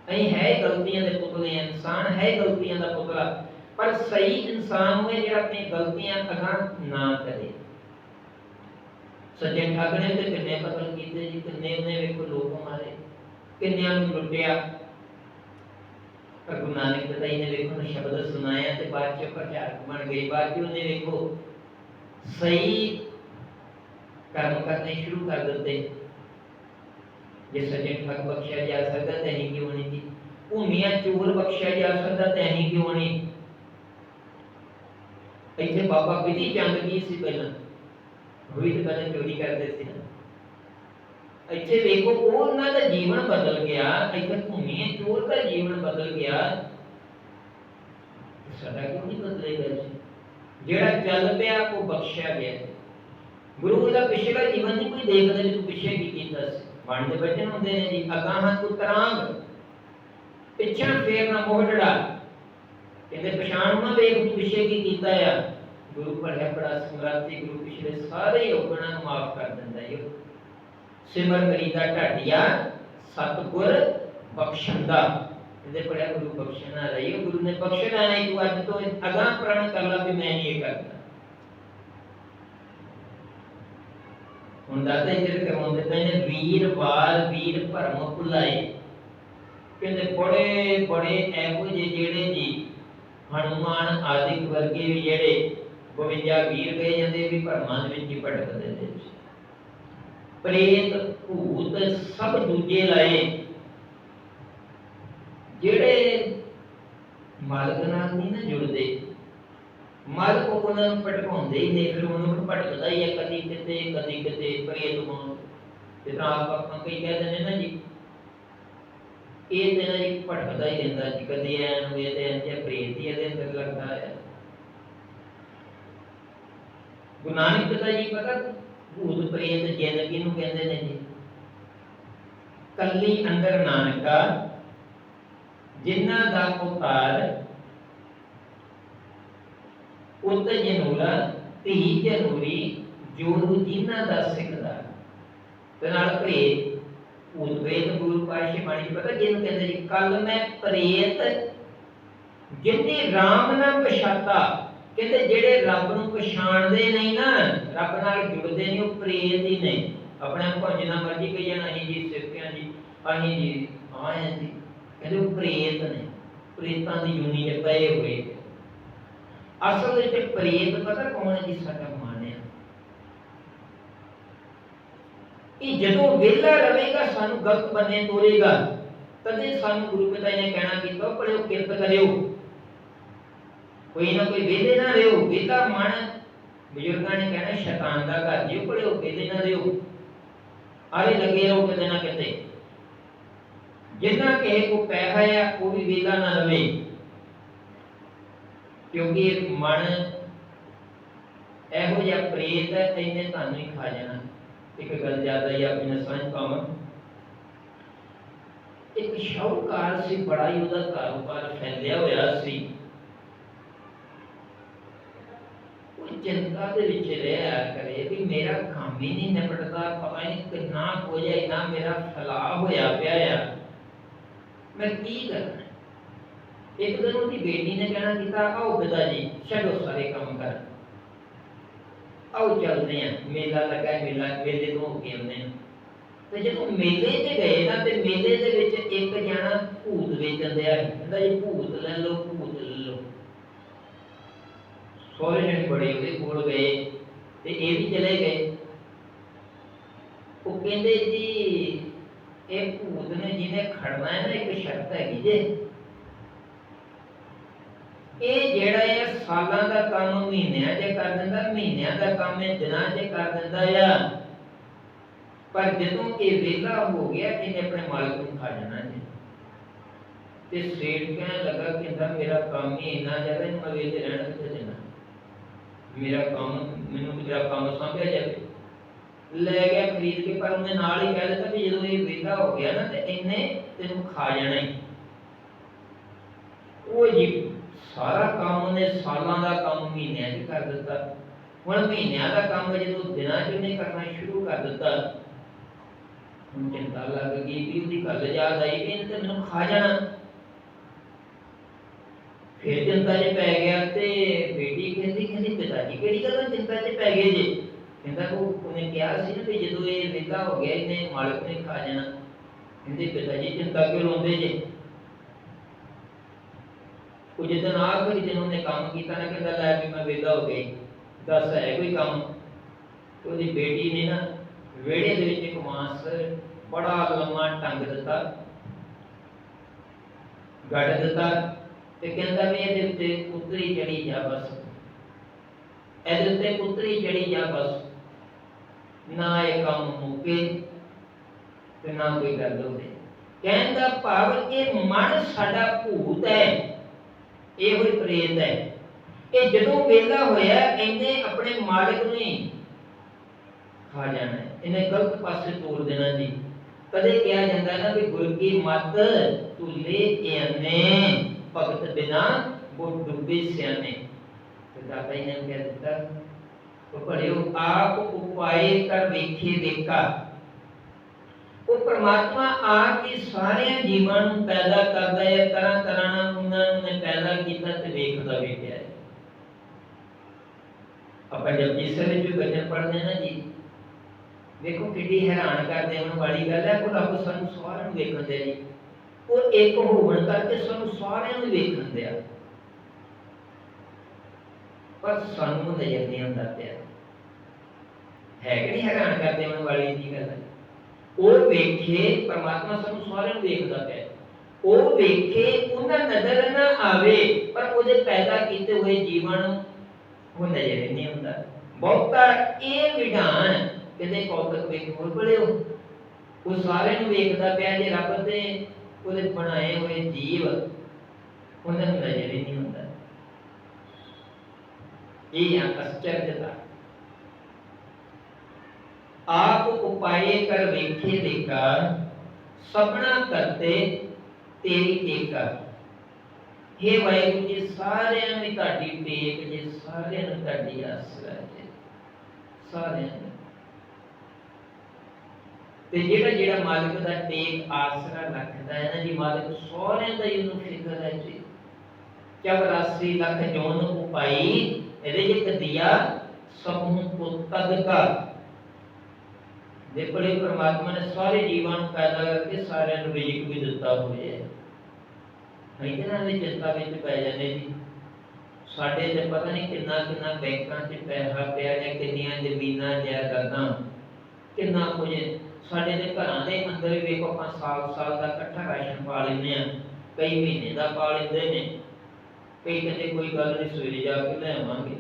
ਅਸੀਂ ਹੈ ਗਲਤੀਆਂ ਦੇ ਪੁਤਲੇ ਇਨਸਾਨ ਹੈ ਗਲਤੀਆਂ ਦਾ ਪੁਤਲਾ। ਪਰ ਸਹੀ ਇਨਸਾਨ ਹੋਏ ਜਿਹੜਾ ਆਪਣੀ ਗਲਤੀਆਂ ਅਗਾਂਹ ਨਾ ਕਰੇ। ਸੱਜਣ ਠਾਕਰ ਤੇ ਕਿੰਨੇ ਕਤਲ ਕੀਤੇ ਜੀ, ਕਿੰਨੇ ਉਹਨੇ ਵੇਖੋ ਲੋਕ ਮਾਰੇ, ਕਿੰਨਿਆਂ ਨੂੰ ਲੁੱਟਿਆ। ਪਰ ਗੁਰੂ ਨਾਨਕ ਦੇਵ ਜੀ ਨੇ ਵੇਖੋ ਸ਼ਬਦ ਸੁਣਾਇਆ ਤੇ ਬਾਅਦ ਚ ਪ੍ਰਚਾਰਕ ਬਣ ਗਏ। ਬਾਅਦ ਚ ਉਹਨੇ ਵੇਖੋ ਸਹੀ ਕਰਮ ਕਰਨੇ ਸ਼ੁਰੂ ਕਰ ਦਿੱਤੇ। ਜੇ ਸੱਜਣ ਠੱਗ ਬਖਸ਼ਿਆ ਜਾ ਸਕਦਾ ਤੇ ਅਸੀਂ ਕਿਉਂ ਨਹੀਂ ਜੀ ਭੂਮੀਆਂ ਚੋਰ ਬਖਸ਼ਿਆ ਜਾ ਸਕਦਾ ਤੇ ਅਸੀਂ ਕਿਉਂ ਨਹੀਂ ਇੱਥੇ ਬਾਬਾ ਬਿਧੀ ਚੰਦ ਕੀ ਸੀ ਪਹਿਲਾਂ ਉਹ ਵੀ ਤਾਂ ਪਹਿਲਾਂ ਚੋਰੀ ਕਰਦੇ ਸੀ ਨਾ ਇੱਥੇ ਵੇਖੋ ਉਹ ਉਹਨਾਂ ਦਾ ਜੀਵਨ ਬਦਲ ਗਿਆ ਇੱਥੇ ਭੂਮੀਆਂ ਚੋਰ ਦਾ ਜੀਵਨ ਬਦਲ ਗਿਆ ਸਾਡਾ ਕਿਉਂ ਨਹੀਂ ਬਦਲੇਗਾ ਜੀ ਜਿਹੜਾ ਚੱਲ ਪਿਆ ਉਹ ਬਖਸ਼ਿਆ ਗਿਆ ਗੁਰੂ ਦਾ ਪਿਛਲਾ ਜੀਵਨ ਨਹੀਂ ਕੋਈ ਦੇਖਦਾ ਵੀ ਤੂੰ ਪਿੱਛੇ ਕੀ ਕੀਤਾ ਸੀ ਬਾਣੀ ਦੇ ਬਚਨ ਹੁੰਦੇ ਨੇ ਜੀ ਅਗਾਹਾਂ ਤੂੰ ਤਰਾਂਗ। ਪਿੱਛਾ ਫੇਰ ਨਾ ਮੋਹੜੜਾ ਕਹਿੰਦੇ ਪਛਾਣ ਨਾ ਵੇਖ ਤੂੰ ਪਿੱਛੇ ਕੀ ਕੀਤਾ ਆ? ਗੁਰੂ ਪੜਿਆ ਬੜਾ ਸਮਰਾਤੀ ਗੁਰੂ ਪਿਛਲੇ ਸਾਰੇ ਔਗਣਾਂ ਨੂੰ ਮਾਫ ਕਰ ਦਿੰਦਾ ਏ ਸਿਮਰ ਕਰੀਦਾ ਢਾਡੀਆ, ਸਤਗੁਰ ਬਖਸ਼ੰਦਾ ਇਹਦੇ ਪੜਿਆ ਗੁਰੂ ਬਖਸ਼ਣਾ ਰਹੀ ਗੁਰੂ ਨੇ ਬਖਸ਼ਣਾ ਨਹੀਂ ਤੂੰ ਅੱਜ ਤੋਂ ਅਗਾਹ ਪ੍ਰਣ ਕਰ ਲਾ ਵੀ ਮੈਂ ਨਹੀਂ ਇਹ ਕਰਦਾ। ਹੁਣ ਦਾਦਾ ਇੱਧਰ ਕਰਵਾਉਂਦੇ ਪਏ ਨੇ, ਵੀਰ ਵਾਰ ਵੀਰ ਭਰਮ ਭੁਲਾਏ। ਕਹਿੰਦੇ ਬੜੇ ਬੜੇ ਇਹੋ ਜਿਹੇ ਜਿਹੜੇ ਜੀ ਹਨੂਮਾਨ ਆਦਿਕ ਵਰਗੇ ਵੀ ਜਿਹੜੇ 52 ਵੀਰ ਗਏ ਜਾਂਦੇ ਵੀ ਭਰਮਾਂ ਦੇ ਵਿੱਚ ਹੀ ਭਟਕਦੇ ਨੇ। ਪ੍ਰੇਤ, ਭੂਤ ਸਭ ਦੂਜੇ ਲਾਏ। ਜਿਹੜੇ ਮਾਲਕ ਨਾਲ ਨਹੀਂ ਨਾ ਜੁੜਦੇ ਮਾਲਕ ਉਹਨਾਂ ਨੂੰ ਹੀ ਨੇ ਫਿਰ ਉਹਨੂੰ ਭਟਕਦਾ ਹੀ ਹੈ ਕਦੀ ਕਿਤੇ ਕਦੀ ਕਿਤੇ ਪ੍ਰੇਤ ਨੂੰ ਤੇ ਤਾਂ ਆਪ ਆਪਾਂ ਕਈ ਕਹਿ ਦਿੰਦੇ ਨਾ ਜੀ। ਇਹ ਤੇ ਨਾ ਜੀ ਹੀ ਰਹਿੰਦਾ ਜੀ, ਕਦੀ ਐ ਨੂੰ ਇਹ ਤੇ ਅੰਜੇ ਪ੍ਰੇਤ ਹੀ ਇਹਦੇ ਅੰਦਰ ਲੱਗਦਾ ਹੈ ਗੁਰੂ ਨਾਨਕ ਜੀ ਪਤਾ ਭੂਤ ਪ੍ਰੇਤ ਜਿੰਨ ਕਿਹਨੂੰ ਕਹਿੰਦੇ ਨੇ ਜੀ? ਕੱਲੀ ਅੰਦਰ ਨਾਨਕਾ ਜਿਨ੍ਹਾਂ ਦਾ ਉਤਾਰ ਉਤ ਜਨੂਲਾ ਧੀ ਜਨੂਰੀ ਜੋਰੂ ਜਿਨ੍ਹਾਂ ਦਾ ਸਿੱਖਦਾ ਤੇ ਨਾਲ ਪ੍ਰੇਤ ਭੂਤ ਪ੍ਰੇਤ ਗੁਰੂ ਪਾਸ਼ੇ ਬਾਣੀ ਚ ਪਤਾ ਜਿਹਨੂੰ ਕਹਿੰਦੇ ਜੀ? ਕੱਲ ਮੈਂ ਪ੍ਰੇਤ, ਜਿੰਨੇ ਰਾਮ ਨਾਲ ਪਛਾਤਾ, ਕਹਿੰਦੇ ਜਿਹੜੇ ਰੱਬ ਨੂੰ ਪਛਾਣਦੇ ਨਹੀਂ ਨਾ, ਰੱਬ ਨਾਲ ਜੁੜਦੇ ਨਹੀਂ, ਉਹ ਪ੍ਰੇਤ ਹੀ ਨੇ। ਆਪਣੇ ਆਪ ਨੂੰ ਜਿੰਨਾ ਮਰਜ਼ੀ ਕਹੀ ਜਾਣਾ, ਅਸੀਂ ਜੀ ਸਿੱਖਿਆ ਜੀ, ਅਸੀਂ ਜੀ ਆਏ ਜੀ। ਕਹਿੰਦੇ ਉਹ ਪ੍ਰੇਤ ਨੇ। ਪ੍ਰੇਤਾਂ ਦੀ ਯੂਨੀ ਦੇ ਪਏ ਹੋਏ। ਨੇ। ਅਸਲ ਵਿੱਚ ਪ੍ਰੇਤ ਪਤਾ ਕੌਣ ਹੈ ਜੀ ਸਾਡਾ ਮਨ ਹੈ ਇਹ ਜਦੋਂ ਵਿਹਲਾ ਰਵੇਗਾ ਸਾਨੂੰ ਗਲਤ ਬੰਨੇ ਤੋਰੇਗਾ ਤਦੇ ਸਾਨੂੰ ਗੁਰੂ ਪਿਤਾ ਜੀ ਨੇ ਕਹਿਣਾ ਕੀਤਾ ਪੜਿਓ ਕਿਰਤ ਕਰਿਓ ਕੋਈ ਨਾ ਕੋਈ ਵਿਹਲੇ ਨਾ ਰਹੋ ਵਿਹਲਾ ਮਨ ਬਜ਼ੁਰਗਾਂ ਨੇ ਕਹਿਣਾ ਸ਼ੈਤਾਨ ਦਾ ਘਰ ਜਿਉ ਪੜਿਓ ਵਿਹਲੇ ਨਾ ਰਹੋ ਆਰੇ ਲੱਗੇ ਰਹੋ ਕਿਤੇ ਨਾ ਕਿਤੇ ਜਿੰਨਾ ਕਿਸੇ ਕੋ ਪੈਸਾ ਆ ਉਹ ਵੀ ਵਿਹਲਾ ਨਾ ਰਵੇ ਕਿਉਂਕਿ ਇਹ ਮਨ ਇਹੋ ਜਿਹਾ ਪ੍ਰੇਤ ਹੈ ਇਹਨੇ ਤੁਹਾਨੂੰ ਹੀ ਖਾ ਜਾਣਾ। ਇੱਕ ਗੱਲ ਜ਼ਿਆਦਾ ਹੀ ਆਪਣੀ ਨਾਲ ਸਮਝ ਪਾਵਾਂ। ਇੱਕ ਸ਼ਾਹੂਕਾਰ ਸੀ, ਬੜਾ ਹੀ ਉਹਦਾ ਕਾਰੋਬਾਰ ਫੈਲਿਆ ਹੋਇਆ ਸੀ। ਉਹ ਚਿੰਤਾ ਦੇ ਵਿੱਚ ਰਿਹਾ ਕਰੇ ਵੀ ਮੇਰਾ ਕੰਮ ਹੀ ਨਹੀਂ ਨਿਪਟਦਾ, ਪਤਾ ਨਹੀਂ ਕਿੰਨਾ ਹੋ ਜਾਏ ਨਾ ਮੇਰਾ ਫੈਲਾਅ ਹੋਇਆ ਪਿਆ ਆ। ਮੈਂ ਕੀ ਕਰਾਂ? ਇੱਕ ਦਿਨ ਉਹਦੀ ਬੇਟੀ ਨੇ ਕਹਿਣਾ ਕੀਤਾ ਆਓ ਪਿਤਾ ਜੀ ਛੱਡੋ ਸਾਰੇ ਕੰਮ ਕਰ। ਆਓ ਚੱਲਦੇ ਆ ਮੇਲਾ ਲੱਗਾ ਹੈ, ਮੇਲਾ ਮੇਲੇ ਤੋਂ ਹੋ ਕੇ ਆਉਂਦੇ ਆ ਤੇ ਜਦੋਂ ਮੇਲੇ ਤੇ ਗਏ ਨਾ ਤੇ ਮੇਲੇ ਦੇ ਵਿੱਚ ਇੱਕ ਜਣਾ ਭੂਤ ਵੇਚਣ ਦਿਆ ਸੀ। ਕਹਿੰਦਾ ਜੀ ਭੂਤ ਲੈ ਲਓ ਭੂਤ ਲੈ ਲਓ। ਸੋਹਰੇ ਜਣੇ ਬੜੇ ਉਹਦੇ ਕੋਲ ਗਏ ਤੇ ਇਹ ਵੀ ਚਲੇ ਗਏ। ਉਹ ਕਹਿੰਦੇ ਜੀ ਇਹ ਭੂਤ ਨੇ ਜਿਹਨੇ ਖੜਨਾ ਹੈ ਨਾ ਇੱਕ ਸ਼ਰਤ ਹੈਗੀ ਜੇ। ਇਹ ਜਿਹੜਾ ਇਹ ਸਾਲਾਂ ਦਾ ਕੰਮ, ਮਹੀਨਿਆਂ 'ਚ ਕਰ ਦਿੰਦਾ, ਮਹੀਨਿਆਂ ਦਾ ਕੰਮ ਇਹ ਦਿਨਾਂ 'ਚ ਕਰ ਦਿੰਦਾ ਆ। ਪਰ ਜਦੋਂ ਇਹ ਵਿਹਲਾ ਹੋ ਗਿਆ ਇਹਨੇ ਆਪਣੇ ਮਾਲਕ ਨੂੰ ਖਾ ਜਾਣਾ ਜੀ? ਤੇ ਸੇਠ ਕਹਿਣ ਲੱਗਾ ਕਿ ਇਹਦਾ ਮੇਰਾ ਕੰਮ ਹੀ ਇੰਨਾ ਜ਼ਿਆਦਾ ਇਹਨੂੰ ਮੈਂ ਵੇਚ ਰਹਿਣਾ ਕਿੱਥੇ ਦੇਣਾ? ਮੇਰਾ ਕੰਮ, ਮੈਨੂੰ ਮੇਰਾ ਕੰਮ ਸੰਭਿਆ ਜਾਵੇ। ਲੈ ਗਿਆ ਖਰੀਦ ਕੇ, ਪਰ ਉਹਨੇ ਨਾਲ ਹੀ ਕਹਿ ਦਿੱਤਾ ਵੀ ਜਦੋਂ ਇਹ ਵਿਹਲਾ ਹੋ ਗਿਆ ਨਾ, ਤੇ ਇਹਨੇ ਤੈਨੂੰ ਖਾ ਜਾਣਾ ਹੀ। ਉਹ ਜੀ ਸਾਰਾ ਕੰਮ ਉਹਨੇ ਸਾਲਾਂ ਦਾ ਕੰਮ ਮਹੀਨਿਆਂ 'ਚ ਕਰ ਦਿੱਤਾ। ਹੁਣ ਮਹੀਨਿਆਂ ਦਾ ਕੰਮ ਜਦੋਂ ਦਿਨਾਂ 'ਚ ਉਹਨੇ ਕਰਨਾ ਸ਼ੁਰੂ ਕਰ ਦਿੱਤਾ, ਹੁਣ ਚਿੰਤਾ ਲੱਗ ਗਈ ਵੀ ਉਹਦੀ ਗੱਲ ਯਾਦ ਆਈ ਵੀ ਇਹਨੇ ਮੈਨੂੰ ਖਾ ਜਾਣਾ। ਫਿਰ ਚਿੰਤਾ 'ਚ ਪੈ ਗਿਆ ਤੇ ਬੇਟੀ ਕਹਿੰਦੀ ਕਹਿੰਦੀ ਪਿਤਾ ਜੀ ਕਿਹੜੀ ਗੱਲ ਚਿੰਤਾ 'ਚ ਪੈ ਗਏ ਜੀ। ਕਹਿੰਦਾ ਉਹ, ਉਹਨੇ ਕਿਹਾ ਸੀ ਨਾ ਵੀ ਜਦੋਂ ਇਹ ਵਿਹਲਾ ਹੋ ਗਿਆ, ਇਹਨੇ ਮਾਲਕ ਨੇ ਖਾ ਜਾਣਾ। ਕਹਿੰਦੇ ਪਿਤਾ ਜੀ ਚਿੰਤਾ ਕਿਉਂ ਲਾਉਂਦੇ ਜੀ? ਉਹ ਜਦੋਂ ਆਖਰੀ ਦਿਨ ਉਹਨੇ ਕੰਮ ਕੀਤਾ ਨਾ, ਕਹਿੰਦਾ ਲੈ ਵੀ ਮੈਂ ਵਿਹਲਾ ਹੋ ਗਈ ਦੱਸ ਹੈ ਕੋਈ ਕੰਮ। ਉਹਦੀ ਬੇਟੀ ਨੇ ਨਾ ਵਿਹੜੇ ਦੇ ਵਿੱਚ ਇੱਕ ਮਾਸ ਬੜਾ ਲੰਮਾ ਟੰਗ ਦਿੱਤਾ, ਗੱਡ ਦਿੱਤਾ ਤੇ ਕਹਿੰਦਾ ਵੀ ਇਹਦੇ ਉੱਤੇ ਉਤਰੀ ਚੜੀ ਜਾ ਬਸ। ਇਹਦੇ ਉੱਤੇ ਉਤਰੀ ਚੜੀ ਜਾ ਬਸ। ਨਾ ਇਹ ਕੰਮ ਮੁੱਕੇ ਤੇ ਨਾ ਕੋਈ ਗੱਲ ਹੋਵੇ। ਕਹਿੰਦਾ ਭਾਵ ਇਹ ਮਨ ਸਾਡਾ ਭੂਤ ਹੈ। ਇਹ ਹੋਈ ਪ੍ਰੇਤ ਹੈ। ਇਹ ਜਦੋਂ ਵੇਲਾ ਹੋਇਆ, ਇਹਨੇ ਆਪਣੇ ਮਾਲਕ ਨੂੰ ਹੀ ਖਾ ਜਾਣਾ ਹੈ। ਇਹਨੇ ਗਲਤ ਪਾਸੇ ਤੋਰ ਦੇਣਾ ਜੀ। ਕਦੇ ਕਿਹਾ ਜਾਂਦਾ ਹੈ ਨਾ ਵੀ ਗੁਰ ਕੀ ਮਤ ਤੁਲੇ ਇਹਨੇ ਭਗਤ ਬਿਨਾ ਉਹ ਡੁੱਬੇ ਸਿਆਣੇ। ਤੇ ਦਾਦਾ ਜੀ ਨੇ ਕਹਿ ਦਿੱਤਾ ਉਹ ਪੜਿਓ ਆਪ ਉਪਾਏ ਕਰ ਵੇਖੇ ਦੇਖਾ ਉਹ ਪ੍ਰਮਾਤਮਾ ਆਪ ਹੀ ਸਾਰਿਆਂ ਜੀਵਾਂ ਨੂੰ ਪੈਦਾ ਕਰਦਾ ਹੈ, ਤਰ੍ਹਾਂ ਤਰ੍ਹਾਂ ਨਾਲ ਉਹਨਾਂ ਨੇ ਪੈਦਾ ਕੀਤਾ ਤੇ ਵੇਖਦਾ ਵੇਖਿਆ ਹੈ। ਆਪਾਂ ਜਦ ਜਿਸ ਵਿੱਚ ਵੀ ਬਚਨ ਪੜ੍ਹਦੇ ਨਾ ਜੀ, ਵੇਖੋ ਕਿੱਡੀ ਹੈਰਾਨ ਕਰ ਦੇਣ ਵਾਲੀ ਗੱਲ ਹੈ, ਉਹ ਰੱਬ ਸਾਨੂੰ ਸਾਰਿਆਂ ਨੂੰ ਵੇਖਣ ਦੇ ਜੀ। ਉਹ ਇੱਕ ਹੋਣ ਕਰਕੇ ਸਾਨੂੰ ਸਾਰਿਆਂ ਨੂੰ ਵੇਖਣ ਦਿਆ ਪਰ ਸਾਨੂੰ ਨਜ਼ਰ ਨਹੀਂ ਆਉਂਦਾ ਪਿਆ। ਹੈ ਕਿ ਨਹੀਂ ਹੈਰਾਨ ਕਰ ਦੇਣ ਵਾਲੀ ਜੀ ਗੱਲ ਹੈ? ਉਹ ਵੇਖੇ, ਪਰਮਾਤਮਾ ਸਾਨੂੰ ਸਾਰਿਆਂ ਨੂੰ ਵੇਖਦਾ ਪਿਆ ਉਹ ਵੇਖੇ, ਉਹਨਾਂ ਨਜ਼ਰ ਨਾ ਆਵੇ, ਪਰ ਉਹਦੇ ਪੈਦਾ ਕੀਤੇ ਹੋਏ ਜੀਵਨ ਉਹ ਨਜ਼ਰ ਹੀ ਨਹੀਂ ਆਉਂਦਾ ਬਹੁਤਾ ਇਹ ਵਿਧਾਨ ਕਿਤੇ ਕੌਤਕ ਵੇਖ ਹੋਰ ਬੜਿਓ ਉਹ ਸਾਰਿਆਂ ਨੂੰ ਵੇਖਦਾ ਪਿਆ ਜੇ ਰੱਬ ਤੇ ਉਹਦੇ ਬਣਾਏ ਹੋਏ ਜੀਵ, ਉਹਨਾਂ ਨੂੰ ਨਜ਼ਰ ਹੀ ਨਹੀਂ ਆਉਂਦਾ ਇਹ ਆ ਅਸਚਰਜਤਾ। ਆਪ ਉਪਾਏ ਕਰ ਵੇਖੇ ਦੇਖਾ ਸਪਨਾ ਕਰਤੇ ਤੇਰੀ ਟੇਕਾ हे ਵਾਹਿਗੁਰੂ ਜੀ ਸਾਰਿਆਂ ਨੂੰ ਤੁਹਾਡੀ ਟੇਕ ਜੇ ਸਾਰਿਆਂ ਨੂੰ ਤੁਹਾਡੀ ਆਸਰਾ ਜੇ ਸਾਰਿਆਂ ਨੂੰ ਤੇ ਜਿਹੜਾ ਜਿਹੜਾ ਮਾਲਕ ਦਾ ਟੇਕ ਆਸਰਾ ਰੱਖਦਾ ਹੈ ਨਾ ਜੀ ਮਾਲਕ ਸਾਰਿਆਂ ਦਾ ਹੀ ਉਹਨੂੰ ਫਿਕਰ ਹੈ ਜੀ ਜਬ ਰਾਸੀ ਲੱਖ ਜੋਨ ਉਪਾਈ ਰਿਜਕ ਦਿਆ ਸਭ ਨੂੰ ਕੋ ਤਦ ਕਾ ਦੇਖੋ ਇਹ ਪ੍ਰਮਾਤਮਾ ਨੇ ਸਾਰੇ ਜੀਵਾਂ ਨੂੰ ਪੈਦਾ ਕਰਕੇ ਸਾਰਿਆਂ ਨੂੰ ਰਿਜਕ ਵੀ ਦਿੱਤਾ ਹੋਇਆ ਹੈ ਨਹੀਂ ਤਾਂ ਵੀ ਚਿੰਤਾ ਵਿੱਚ ਪੈ ਜਾਂਦੇ ਜੀ। ਸਾਡੇ ਤੇ ਪਤਾ ਨਹੀਂ ਕਿੰਨਾ ਕਿੰਨਾ ਬੈਂਕਾਂ 'ਚ ਪੈਸਾ ਪਿਆ ਜਾਂ ਕਿੰਨੀਆਂ ਜ਼ਮੀਨਾਂ ਜਾਇਦਾਦਾਂ, ਕਿੰਨਾ ਕੁਝ। ਸਾਡੇ ਦੇ ਘਰਾਂ ਦੇ ਅੰਦਰ ਵੀ ਵੇਖੋ ਆਪਾਂ ਸਾਲ ਸਾਲ ਦਾ ਇਕੱਠਾ ਰਾਸ਼ਨ ਪਾ ਲੈਂਦੇ ਆ ਕਈ ਮਹੀਨੇ ਦਾ ਪਾ ਲੈਂਦੇ ਨੇ। ਕਈ ਕਹਿੰਦੇ ਕੋਈ ਗੱਲ ਨਹੀਂ, ਸਵੇਰੇ ਜਾ ਕੇ ਲੈ ਆਵਾਂਗੇ।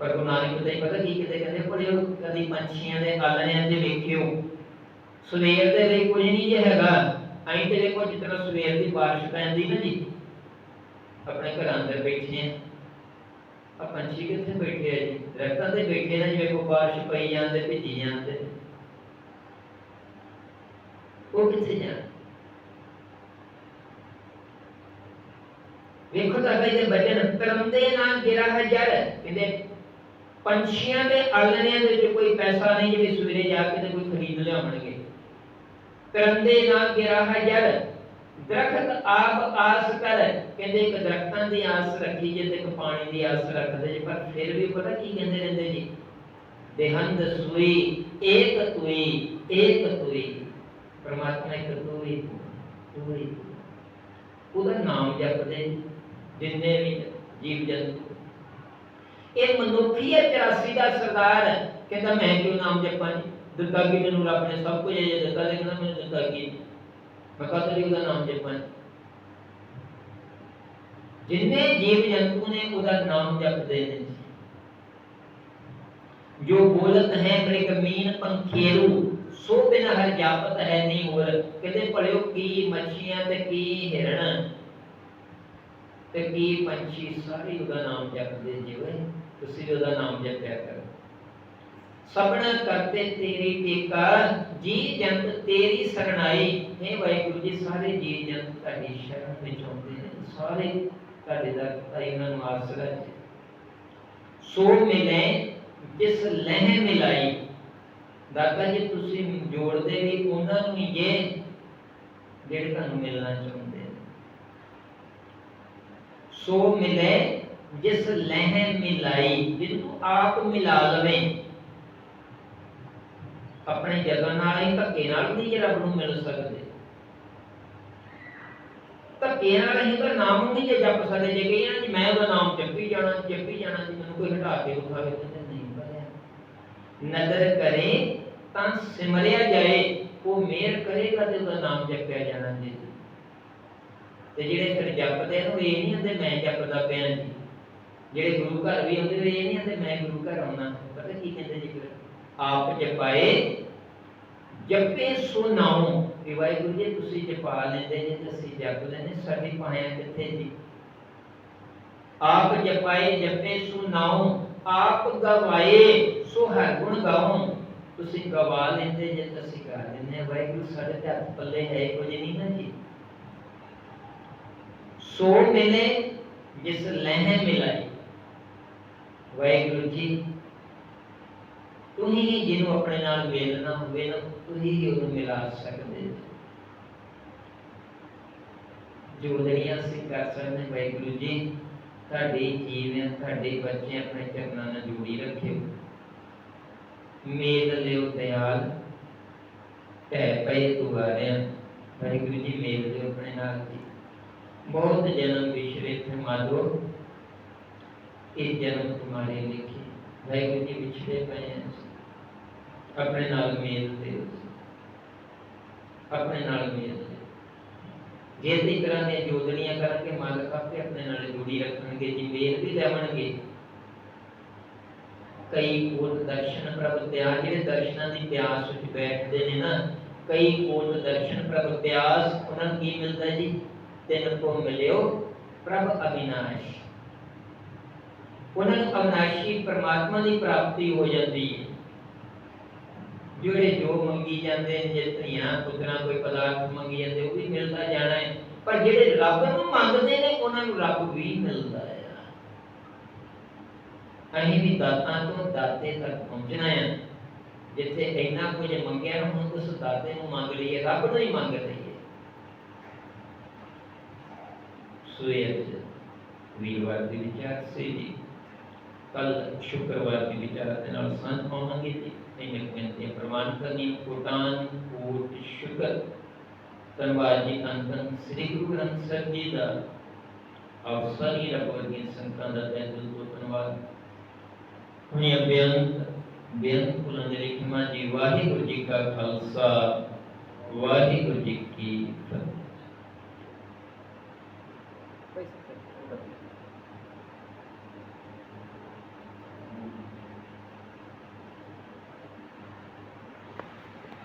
ਪਰ ਗੁਰੂ ਨਾਨਕ ਦੇਵ ਪਤਾ ਕੀ ਕਿਤੇ ਕਹਿੰਦੇ ਪੜਿਓ ਕਦੀ ਪੰਛੀਆਂ ਦੇ ਆਲਣਿਆਂ 'ਚ ਵੇਖਿਓ। ਸਵੇਰ ਦੇ ਲਈ ਕੁਝ ਨਹੀਂ ਜੇ ਹੈਗਾ, ਅਸੀਂ ਤੇ ਵੇਖੋ ਜਿਸ ਤਰ੍ਹਾਂ ਸਵੇਰ ਦੀ ਬਾਰਿਸ਼ ਪੈਂਦੀ ਨਾ ਜੀ, ਆਪਣੇ ਘਰਾਂ ਅੰਦਰ ਬੈਠੇ ਆ ਆ ਪੰਛੀ ਕਿੱਥੇ ਬੈਠੇ ਆ ਜੀ? ਦਰਖਤਾਂ ਤੇ ਬੈਠੇ ਨੇ ਜਿਵੇਂ ਕੋ ਬਾਰਿਸ਼ ਪਈ ਜਾਂਦੇ, ਭਿੱਜੀ ਜਾਂਦੇ। ਉਹ ਕਿੱਥੇ ਜਾਣ ਵੇਖੋ ਤਾਂ ਇਹਦੇ ਬਚਨ ਕਰਮਦੇ ਨਾਲ ਗਿਰਾ ਹਜ਼ਾਰ ਕਹਿੰਦੇ ਪੰਛੀਆਂ ਦੇ ਆਲਣਿਆਂ ਦੇ ਵਿੱਚ ਕੋਈ ਪੈਸਾ ਨਹੀਂ, ਜਿਹੜੇ ਸਵੇਰੇ ਜਾ ਕੇ ਤੇ ਕੋਈ ਖਰੀਦ ਲਿਆਉਣਗੇ। ਕਰਮਦੇ ਨਾਲ ਗਿਰਾ ਹਜ਼ਾਰ ਦਰਖਤ ਆਪ ਆਸ ਕਰ, ਕਹਿੰਦੇ ਇੱਕ ਦਰਖਤਾਂ ਦੀ ਆਸ ਰੱਖੀ ਜੇ ਤੇ ਇੱਕ ਪਾਣੀ ਦੀ ਆਸ ਰੱਖਦੇ ਜੇ, ਪਰ ਫਿਰ ਵੀ ਪਤਾ ਕੀ ਕਹਿੰਦੇ ਰਹਿੰਦੇ ਜੀ? ਦੇਹੰਦ ਸੂਈ, ਏਕ ਤੁਈ ਏਕ ਤੁਈ, ਪਰਮਾਤਮਾ ਇੱਕ ਤੁਈ ਤੂੰ ਉਹਦਾ ਨਾਮ ਜਪਦੇ, ਜਿੰਨੇ ਵੀ ਜੀਵ ਜੰਤੂ ਇਹ ਮਨੁੱਖੀ ਹੈ 84 ਦਾ ਸਰਦਾਰ ਕਹਿੰਦਾ ਮੈਂ ਕਿਉਂ ਨਾਮ ਜਪਾਂ ਜੀ ਦਿੱਤਾ ਕਿ ਮੈਨੂੰ ਰੱਬ ਨੇ ਸਭ ਕੁਝ ਇਹ ਦਿੱਤਾ ਲੇਕਿਨ ਮੈਨੂੰ ਦਿੱਤਾ ਕੀ ਮੈਂ ਕਹਤਾ ਜੀ ਉਹਦਾ ਨਾਮ ਜਪਾਂ ਜਿੰਨੇ ਜੀਵ ਜੰਤੂ ਨੇ ਉਹਦਾ ਨਾਮ ਜਪਦੇ ਨੇ ਜੋ ਬੋਲਤ ਹੈ ਮ੍ਰਿਗ ਮੀਨ ਪੰਖੇਰੂ ਸੋ ਬਿਨ ਹਰ ਜਾਪਤ ਹੈ ਨਹੀਂ ਹੋਰ ਕਿਤੇ ਭਲਿਓ ਕੀ ਮੱਛੀਆਂ ਤੇ ਕੀ ਹਿਰਣ ਤੇ ਕੀ ਪੰਛੀ ਸਾਰੇ ਉਹਦਾ ਨਾਮ ਜਪਦੇ ਜਿਵੇਂ ਤੁਸੀਂ ਉਹਦਾ ਨਾਮ ਜਪਿਆ ਕਰੋ। ਸਭਨਾ ਕਰਤੇ ਤੇਰੀ ਟੇਕਾ ਜੀ ਜੰਤ ਤੇਰੀ ਸਰਣਾਈ। ਹੈ ਵਾਹਿਗੁਰੂ ਜੀ, ਸਾਰੇ ਜੀ ਜੰਤ ਤੁਹਾਡੀ ਸ਼ਰਨ ਵਿੱਚ ਆਉਂਦੇ ਨੇ। ਸਾਰੇ ਤੁਹਾਡੇ ਦਾ ਤਾਈ ਨੂੰ ਆਸਰਾ ਹੈ ਸੋ ਮਿਲੇ, ਜਿਸ ਲਹਿ ਮਿਲਾਈ। ਦਾਤਾ ਜੀ, ਤੁਸੀਂ ਜੋੜਦੇ ਵੀ ਉਹਨਾਂ ਨੂੰ ਹੀ ਜੇ ਜਿਹੜੇ ਤੁਹਾਨੂੰ ਮਿਲਣਾ ਚਾਹੁੰਦੇ ਸੋ ਮਿਲੇ ਜਿਸ ਲਹਿ ਮਿਲਾਈ ਜਿਹਨੂੰ ਆਪ ਮਿਲਾ ਲਵੇ। ਆਪਣੇ ਜਗਨ ਨਾਲ ਹੀ, ਧੱਕੇ ਨਾਲ ਨਹੀਂ ਰੱਬ ਨੂੰ ਮਿਲ ਸਕਦੇ। ਧੱਕੇ ਨਾਲ ਅਸੀਂ ਤਾਂ ਨਾਮ ਨਹੀਂ ਜੇ ਜਪ ਸਕਦੇ ਜੇ ਕਹੀਏ ਜੀ ਮੈਂ ਉਹਦਾ ਨਾਮ ਜਪੀ ਜਾਣਾ ਜਪੀ ਜਾਣਾ, ਜੀ ਮੈਨੂੰ ਕੋਈ ਹਟਾ ਕੇ ਉਠਾਵੇ ਤੇ ਨਹੀਂ ਪੜਿਆ ਨਦਰ ਕਰੇ ਤਾਂ ਸਿਮਰਿਆ ਜਾਏ, ਉਹ ਮਿਹਰ ਕਰੇਗਾ ਤੇ ਉਹਦਾ ਨਾਮ ਜਪਿਆ ਜਾਣਾ ਜੀ। ਤੇ ਜਿਹੜੇ ਫਿਰ ਜਪਦੇ ਨੇ ਇਹ ਨਹੀਂ ਹੁੰਦੇ, ਮੈਂ ਜਪਦਾ ਪਿਆ ਜੀ। ਜਿਹੜੇ ਗੁਰੂ ਘਰ ਵੀ ਆਉਂਦੇ ਨੇ ਇਹ ਨਹੀਂ ਹੁੰਦੇ ਮੈਂ ਗੁਰੂ ਘਰ ਆਉਣਾ, ਪਤਾ ਕੀ ਕਹਿੰਦੇ ਜੀ ਫਿਰ? ਆਪ ਜਪਾਏ, ਜਪੇ ਸੋ ਨਾਉ ਕਿ ਵਾਹਿਗੁਰੂ ਜੀ, ਤੁਸੀਂ ਜਪਾ ਲੈਂਦੇ ਨੇ ਤੇ ਅਸੀਂ ਜਪ ਲੈਂਦੇ ਸਾਡੀ ਪਾਇਆ ਕਿੱਥੇ ਜੀ? ਆਪ ਜਪਾਏ, ਜਪੇ ਸੋ ਨਾਉ ਆਪ ਗਵਾਏ, ਸੋ ਹਰ ਗੁਣ ਗਾਉ ਤੁਸੀਂ ਗਵਾ ਲੈਂਦੇ ਜੇ ਅਸੀਂ ਗਾ ਲੈਂਦੇ ਵਾਹਿਗੁਰੂ ਸਾਡੇ ਤੇ ਹੱਥ ਪੱਲੇ ਹੈ ਕੁਝ ਨਹੀਂ ਨਾ ਜੀ? ਸੋ ਮਿਲੇ, ਜਿਸ ਲਹਿ ਮਿਲਾਈ ਵਾਹਿਗੁਰੂ ਜੀ, ਤੁਸੀਂ ਜਿਹਨੂੰ ਆਪਣੇ ਨਾਲ ਮਿਲਣਾ ਹੋਵੇ ਨਾ, ਤੁਸੀਂ ਹੀ ਉਹਨੂੰ ਮਿਲਾ ਸਕਦੇ ਹੋ। ਜੋ ਕਰ ਸਕਦੇ ਵਾਹਿਗੁਰੂ ਜੀ, ਤੁਹਾਡੀ ਜੀਵਨ, ਤੁਹਾਡੇ ਬੱਚੇ ਆਪਣੇ ਚਰਨਾਂ ਨਾਲ ਜੋੜੀ ਰੱਖਿਓ। ਮੇਲ ਲਿਓ ਦਿਆਲ ਟੈ ਪਏ ਦੁਆਰਿਆਂ, ਵਾਹਿਗੁਰੂ ਜੀ ਮੇਲ ਲਿਓ ਆਪਣੇ ਨਾਲ ਜੀ। ਬਹੁਤ ਜਨਮ ਵਿਸ਼ਰੇ ਥੇ ਮਾਧੋ। ਇਹ ਜਨਮ ਤੁਮਾਰੇ ਲਿਖੇ। ਵਾਹਿਗੁਰੂ ਜੀ ਵਿਛੜੇ ਪਏ ਹਾਂ ਆਪਣੇ ਨਾਲ ਮੇਲ ਦਿਓ ਆਪਣੇ ਨਾਲ ਮੇਲ ਦਿਓ ਜੇ ਦੀ ਤਰ੍ਹਾਂ ਦੀਆਂ ਜੋਦੜੀਆਂ ਕਰਕੇ ਮਾਲਕ ਆਪੇ ਆਪਣੇ ਨਾਲ ਜੋੜੀ ਰੱਖਣਗੇ, ਜੀ ਮੇਲ ਵੀ ਦੇਵਣਗੇ ਕਈ ਕੋਟ ਦਰਸ਼ਨ ਪ੍ਰਭ ਤਿਆਸ ਜਿਹੜੇ ਦਰਸ਼ਨਾਂ ਦੀ ਪਿਆਸ ਵਿੱਚ ਬੈਠਦੇ ਨੇ ਨਾ, ਕਈ ਕੋਟ ਦਰਸ਼ਨ ਪ੍ਰਭ ਪਿਆਸ, ਉਹਨਾਂ ਨੂੰ ਕੀ ਮਿਲਦਾ ਜੀ? ਤਿੰਨ ਕੋ ਮਿਲਿਓ, ਪ੍ਰਭ ਅਵਿਨਾਸ਼। ਉਹਨਾਂ ਨੂੰ ਅਵਿਨਾਸ਼ੀ ਪਰਮਾਤਮਾ ਦੀ ਪ੍ਰਾਪਤੀ ਹੋ ਜਾਂਦੀ ਹੈ। ਜਿਹੜੇ ਜੋ ਮੰਗੀ ਜਾਂਦੇ ਨੇ, ਜੇ ਧੀਆਂ, ਪੁੱਤਰਾਂ ਕੋਈ ਪਦਾਰਥ ਮੰਗੀ ਜਾਂਦੇ, ਉਹ ਵੀ ਮਿਲਦਾ ਜਾਣਾ ਹੈ। ਪਰ ਜਿਹੜੇ ਰੱਬ ਨੂੰ ਮੰਗਦੇ ਨੇ, ਉਹਨਾਂ ਨੂੰ ਰੱਬ ਵੀ ਮਿਲਦਾ ਹੈ। ਅਸੀਂ ਵੀ ਦਾਤਾਂ ਤੋਂ ਦਾਤੇ ਤੱਕ ਪਹੁੰਚਣਾ ਹੈ। ਜਿੱਥੇ ਇੰਨਾ ਕੁਝ ਮੰਗਿਆ, ਹੁਣ ਉਸ ਦਾਤੇ ਨੂੰ ਮੰਗ ਲਈਏ, ਰੱਬ ਨੂੰ ਹੀ ਮੰਗ ਲਈਏ। ਸਵੇਰ ਵੀਰਵਾਰ ਦੀ ਵਿਚਾਰ ਸੀ ਜੀ। ਕੱਲ ਸ਼ੁੱਕਰਵਾਰ ਦੀ ਵਿਚਾਰ ਦੇ ਨਾਲ ਸੰਤ ਪਾਵਾਂਗੇ ਜੀ ਇਹਨੇ ਬੇਨਤੀ ਪ੍ਰਮਾਣ ਕਰਨੀ ਕੋਟਾਨ ਕੋਟ ਸ਼ੁਕਰ ਧੰਨਵਾਦ ਜੀ ਅੰਤਨ ਸ੍ਰੀ ਗੁਰੂ ਗ੍ਰੰਥ ਸਾਹਿਬ ਜੀ ਦਾ ਆਪ ਸਾਰੀ ਰੱਬ ਵਰਗੀਆਂ ਸੰਤਾਂ ਦਾ ਤਹਿ ਦਿਲ ਤੋਂ ਧੰਨਵਾਦ ਹੁਣੇ ਬੇਅੰਤ ਬੇਅੰਤ ਕੁਲਾਂ ਦੇ ਲਿਖਮਾ ਜੀ ਵਾਹਿਗੁਰੂ ਜੀ ਕਾ ਖਾਲਸਾ ਵਾਹਿਗੁਰੂ ਜੀ